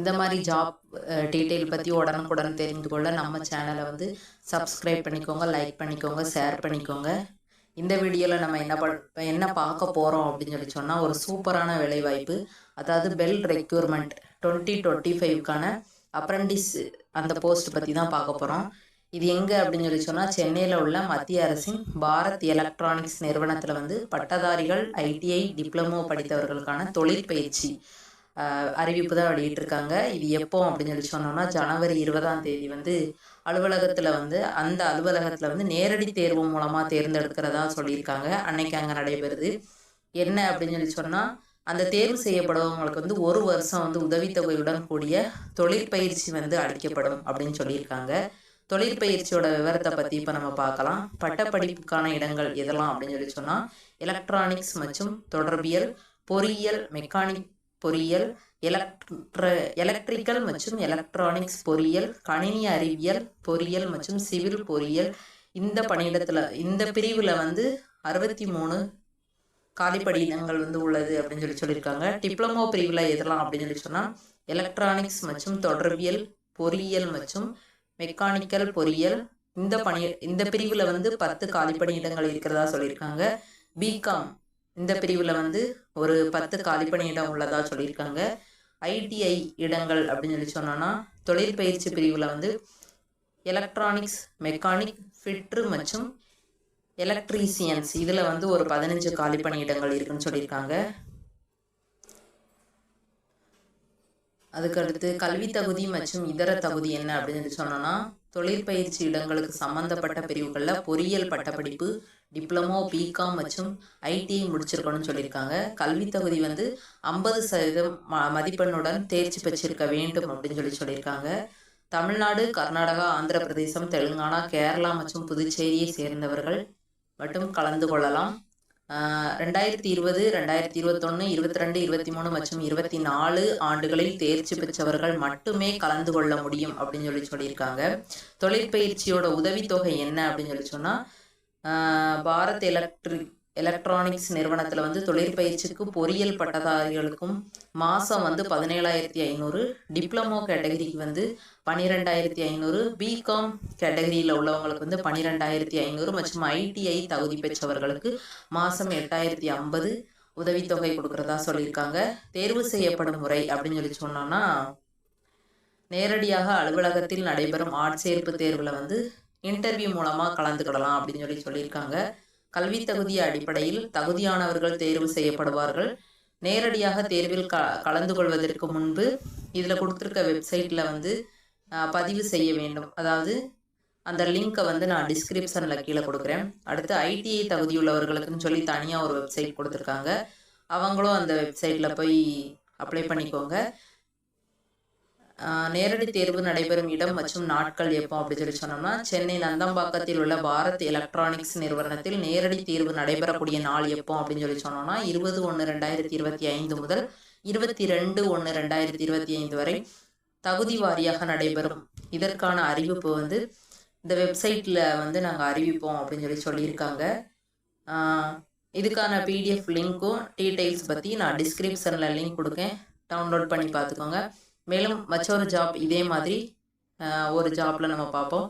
இந்த மாதிரி job detail பற்றி உடனுக்குடன் தெரிந்து கொள்ள நம்ம சேனலை வந்து சப்ஸ்கிரைப் பண்ணிக்கோங்க லைக் பண்ணிக்கோங்க ஷேர் பண்ணிக்கோங்க. இந்த வீடியோவில் நம்ம என்ன பண் என்ன பார்க்க போகிறோம் அப்படின்னு சொல்லி சொன்னால் ஒரு சூப்பரான வேலைவாய்ப்பு அதாவது பெல் ரெக்யூர்மெண்ட் டுவெண்ட்டி டுவெண்ட்டி ஃபைவ்க்கான அப்ரண்டிஸ் அந்த போஸ்ட் பற்றி தான் பார்க்க போகிறோம் இது எங்கே அப்படின்னு சொல்லி சொன்னால் சென்னையில் உள்ள மத்திய அரசின் பாரத் எலக்ட்ரானிக்ஸ் நிறுவனத்தில் வந்து பட்டதாரிகள் ஐடிஐ டிப்ளமோ படித்தவர்களுக்கான தொழிற்பயிற்சி. அறிவிப்பு தான் வெளியிட்டிருக்காங்க. இது எப்போ அப்படின்னு சொல்லி சொன்னோம்னா ஜனவரி இருபதாம் தேதி வந்து அலுவலகத்தில் வந்து அந்த அலுவலகத்தில் வந்து நேரடி தேர்வு மூலமாக தேர்ந்தெடுக்கிறதா சொல்லியிருக்காங்க. அன்னைக்கு அங்கே நடைபெறுது. என்ன அப்படின்னு சொல்லி சொன்னால் அந்த தேர்வு செய்யப்படுறவங்களுக்கு வந்து ஒரு வருஷம் வந்து உதவித்தொகையுடன் கூடிய தொழிற்பயிற்சி வந்து அளிக்கப்படும் அப்படின்னு சொல்லியிருக்காங்க. தொழிற்பயிற்சியோட விவரத்தை பற்றி இப்போ நம்ம பார்க்கலாம். பட்டப்படிப்புக்கான இடங்கள் எதெல்லாம் அப்படின்னு சொல்லி சொன்னால் எலக்ட்ரானிக்ஸ் மற்றும் தொடர்பியல் பொறியியல் மெக்கானிக் பொறியியல் எலக்ட்ர எலக்ட்ரிக்கல் மற்றும் எலக்ட்ரானிக்ஸ் பொறியியல் கணினி அறிவியல் பொறியியல் மற்றும் சிவில் பொறியியல். இந்த பணியிடத்தில் இந்த பிரிவில் வந்து அறுபத்தி மூணு காலிப்படியினங்கள் வந்து உள்ளது அப்படின்னு சொல்லி சொல்லியிருக்காங்க. டிப்ளமோ பிரிவில் எதெல்லாம் அப்படின்னு சொல்லி சொன்னால் எலக்ட்ரானிக்ஸ் மற்றும் தொடர்பியல் பொறியியல் மற்றும் மெக்கானிக்கல் பொறியியல். இந்த பணி இந்த பிரிவில் வந்து பத்து காலிப்பணி இடங்கள் இருக்கிறதா சொல்லியிருக்காங்க. பிகாம் இந்த பிரிவில் வந்து ஒரு பத்து காலிப்பணி இடம் உள்ளதாக சொல்லியிருக்காங்க. ஐடிஐ இடங்கள் அப்படின்னு சொல்லி சொன்னோன்னா தொழிற்பயிற்சி பிரிவில் வந்து எலக்ட்ரானிக்ஸ் மெக்கானிக் ஃபிட்ரு மற்றும் எலக்ட்ரீசியன்ஸ் இதில் வந்து ஒரு பதினஞ்சு காலிப்பணி இடங்கள் இருக்குன்னு சொல்லியிருக்காங்க. அதுக்கடுத்து கல்வி தகுதி மற்றும் இதர தகுதி என்ன அப்படின்னு சொல்லி சொன்னோன்னா தொழிற்பயிற்சி இடங்களுக்கு சம்பந்தப்பட்ட பிரிவுகளில் பொறியியல் பட்டப்படிப்பு டிப்ளமோ பிகாம் மற்றும் ஐடிஐ முடிச்சிருக்கணும்னு சொல்லியிருக்காங்க. கல்வி தகுதி வந்து ஐம்பது சதவீதம் ம மதிப்பெண்ணுடன் தேர்ச்சி பெற்றிருக்க வேண்டும் அப்படின்னு சொல்லி சொல்லியிருக்காங்க. தமிழ்நாடு கர்நாடகா ஆந்திர பிரதேசம் தெலுங்கானா கேரளா மற்றும் புதுச்சேரியை சேர்ந்தவர்கள் மட்டும் கலந்து கொள்ளலாம். ரெண்டாயிரத்தி இருபது ரெண்டாயிரத்தி இருபத்தொன்று இருபத்தி ரெண்டு இருபத்தி மூணு மற்றும் இருபத்தி நாலு ஆண்டுகளில் தேர்ச்சி பெற்றவர்கள் மட்டுமே கலந்து கொள்ள முடியும் அப்படின்னு சொல்லி சொல்லியிருக்காங்க. தொழிற்பயிற்சியோட உதவித்தொகை என்ன அப்படின்னு சொல்லி சொன்னால் பாரத் எலக்ட்ரிக் எலக்ட்ரானிக்ஸ் நிறுவனத்தில் வந்து தொழிற்பயிற்சிக்கு பொறியியல் பட்டதாரிகளுக்கும் மாதம் வந்து பதினேழாயிரத்தி ஐநூறு டிப்ளமோ கேட்டகரிக்கு வந்து பன்னிரெண்டாயிரத்தி ஐநூறு பிகாம் கேட்டகரியில் உள்ளவங்களுக்கு வந்து பன்னிரெண்டாயிரத்தி ஐநூறு மற்றும் ஐடிஐ தகுதி பெற்றவர்களுக்கு மாதம் எட்டாயிரத்தி ஐம்பது உதவித்தொகை கொடுக்குறதா சொல்லியிருக்காங்க. தேர்வு செய்யப்படும் முறை அப்படின்னு சொல்லி சொன்னோன்னா நேரடியாக அலுவலகத்தில் நடைபெறும் ஆட்சேர்ப்பு தேர்வில் வந்து இன்டர்வியூ மூலமாக கலந்துக்கிடலாம் அப்படின்னு சொல்லி சொல்லியிருக்காங்க. கல்வி தகுதி அடிப்படையில் தகுதியானவர்கள் தேர்வு செய்யப்படுவார்கள். நேரடியாக தேர்வில் க கலந்து கொள்வதற்கு முன்பு இதில் கொடுத்துருக்க வெப்சைட்டில் வந்து பதிவு செய்ய வேண்டும். அதாவது அந்த லிங்க்கை வந்து நான் டிஸ்கிரிப்ஷனில் கீழே கொடுக்குறேன். அடுத்து ஐடிஐ தகுதியுள்ளவர்களுக்குன்னு சொல்லி தனியாக ஒரு வெப்சைட் கொடுத்துருக்காங்க. அவங்களும் அந்த வெப்சைட்டில் போய் அப்ளை பண்ணிக்கோங்க. நேரடி தேர்வு நடைபெறும் இடம் மற்றும் நாட்கள் எப்போ அப்படின்னு சொல்லி சொன்னோம்னா சென்னை நந்தம்பாக்கத்தில் உள்ள பாரத் எலக்ட்ரானிக்ஸ் நிறுவனத்தில் நேரடி தேர்வு நடைபெறக்கூடிய நாள் எப்போ அப்படின்னு சொல்லி சொன்னோம்னா இருபது ஒன்று ரெண்டாயிரத்தி இருபத்தி ஐந்து முதல் இருபத்தி ரெண்டு ஒன்று ரெண்டாயிரத்தி இருபத்தி ஐந்து வரை தகுதி வாரியாக நடைபெறும். இதற்கான அறிவிப்பு வந்து இந்த வெப்சைட்டில் வந்து நாங்கள் அறிவிப்போம் அப்படின்னு சொல்லி சொல்லியிருக்காங்க. இதுக்கான பிடிஎஃப் லிங்க்கும் டீட்டெயில்ஸ் பற்றி நான் டிஸ்கிரிப்ஷனில் லிங்க் கொடுக்கேன். டவுன்லோட் பண்ணி பார்த்துக்கோங்க. மேலும் மற்றொரு ஜாப் இதே மாதிரி ஒரு ஜாப்பில் நம்ம பார்ப்போம்.